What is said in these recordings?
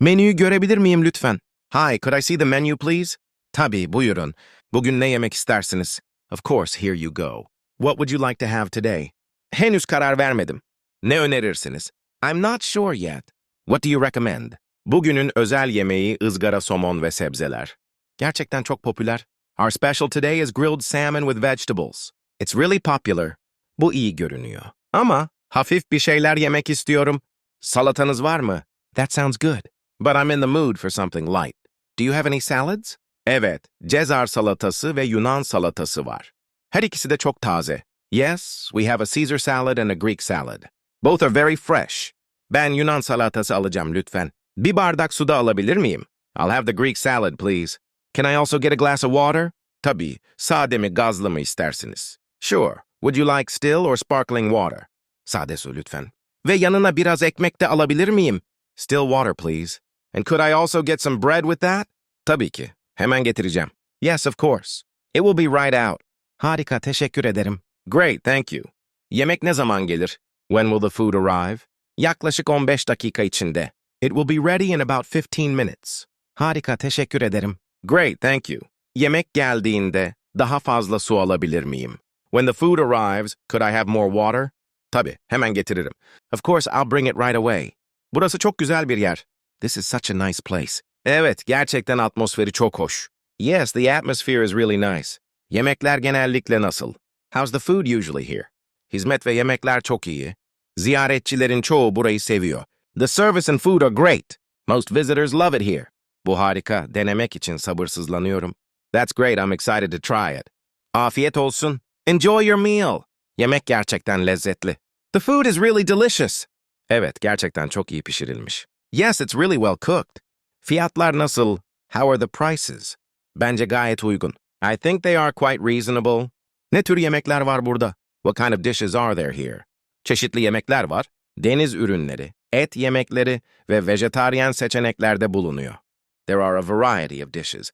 Menüyü görebilir miyim lütfen? Hi, could I see the menu please? Tabii, buyurun. Bugün ne yemek istersiniz? Of course, here you go. What would you like to have today? Henüz karar vermedim. Ne önerirsiniz? I'm not sure yet. What do you recommend? Bugünün özel yemeği ızgara somon ve sebzeler. Gerçekten çok popüler. Our special today is grilled salmon with vegetables. It's really popular. Bu iyi görünüyor. Ama hafif bir şeyler yemek istiyorum. Salatanız var mı? That sounds good. But I'm in the mood for something light. Do you have any salads? Evet, Cezar salatası ve Yunan salatası var. Her ikisi de çok taze. Yes, we have a Caesar salad and a Greek salad. Both are very fresh. Ben Yunan salatası alacağım lütfen. Bir bardak suda alabilir miyim? I'll have the Greek salad, please. Can I also get a glass of water? Tabii, sade mi gazlı mı istersiniz? Sure. Would you like still or sparkling water? Sade su lütfen. Ve yanına biraz ekmek de alabilir miyim? Still water, please. And could I also get some bread with that? Tabii ki. Hemen getireceğim. Yes, of course. It will be right out. Harika, teşekkür ederim. Great, thank you. Yemek ne zaman gelir? When will the food arrive? Yaklaşık 15 dakika içinde. It will be ready in about 15 minutes. Harika, teşekkür ederim. Great, thank you. Yemek geldiğinde daha fazla su alabilir miyim? When the food arrives, could I have more water? Tabii, hemen getiririm. Of course, I'll bring it right away. Burası çok güzel bir yer. This is such a nice place. Evet, gerçekten atmosferi çok hoş. Yes, the atmosphere is really nice. Yemekler genellikle nasıl? How's the food usually here? Hizmet ve yemekler çok iyi. Ziyaretçilerin çoğu burayı seviyor. The service and food are great. Most visitors love it here. Bu harika, denemek için sabırsızlanıyorum. That's great, I'm excited to try it. Afiyet olsun. Enjoy your meal. Yemek gerçekten lezzetli. The food is really delicious. Evet, gerçekten çok iyi pişirilmiş. Yes, it's really well cooked. Fiyatlar nasıl? How are the prices? Bence gayet uygun. I think they are quite reasonable. Ne tür yemekler var burada? What kind of dishes are there here? Çeşitli yemekler var. Deniz ürünleri, et yemekleri ve vejetaryen seçenekler de bulunuyor. There are a variety of dishes.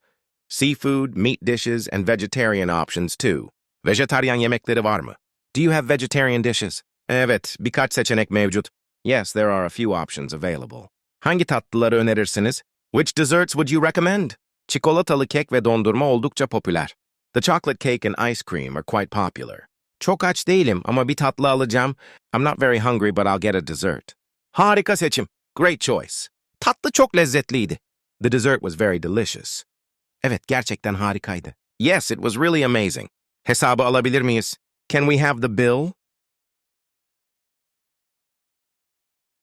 Seafood, meat dishes, and vegetarian options too. Vejetaryen yemekleri var mı? Do you have vegetarian dishes? Evet, birkaç seçenek mevcut. Yes, there are a few options available. Hangi tatlıları önerirsiniz? Which desserts would you recommend? Çikolatalı kek ve dondurma oldukça popüler. The chocolate cake and ice cream are quite popular. Çok aç değilim ama bir tatlı alacağım. I'm not very hungry but I'll get a dessert. Harika seçim. Great choice. Tatlı çok lezzetliydi. The dessert was very delicious. Evet, gerçekten harikaydı. Yes, it was really amazing. Hesabı alabilir miyiz? Can we have the bill?